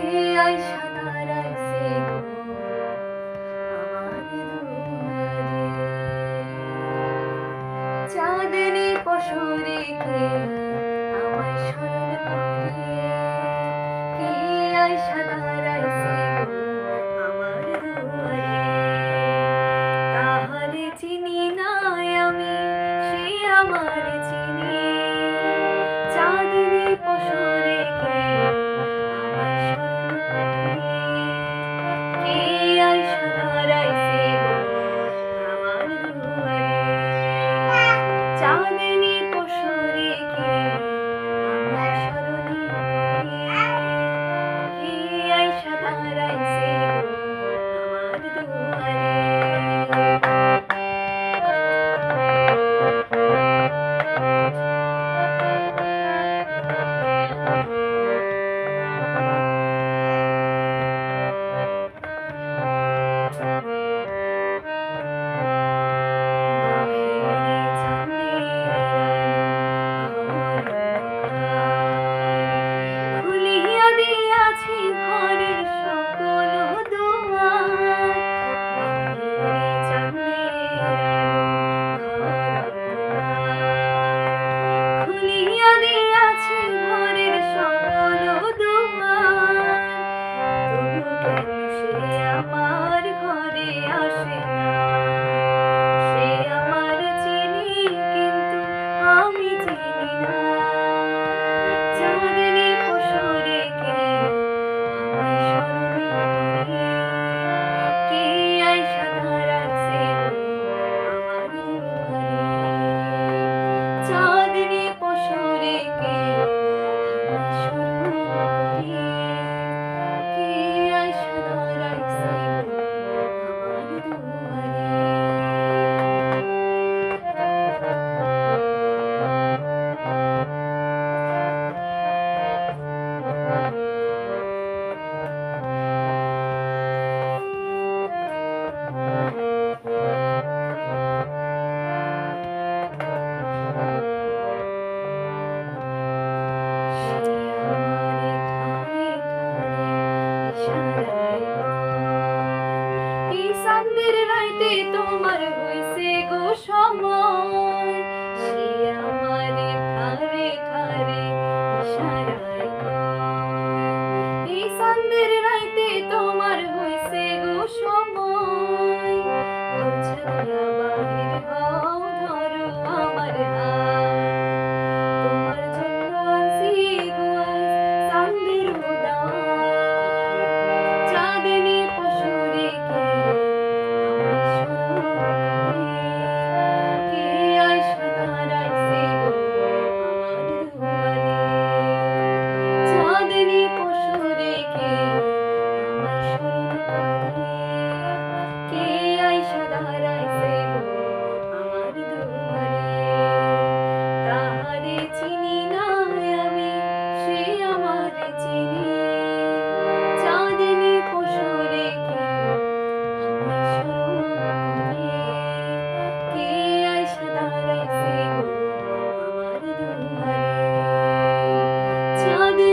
পথে আইসা দাঁড়াইছে চাঁদনি পশুরে কে আমায় স্মরণ করে কে আইসা he won. কি সান্দের রাইতে তোমার হইছে গো সময়। সে আমারে খারে খারে ইশারায় কি সান্দের রাইতে তোমার হইছে গো সময়। আচ্ছা, Tell me,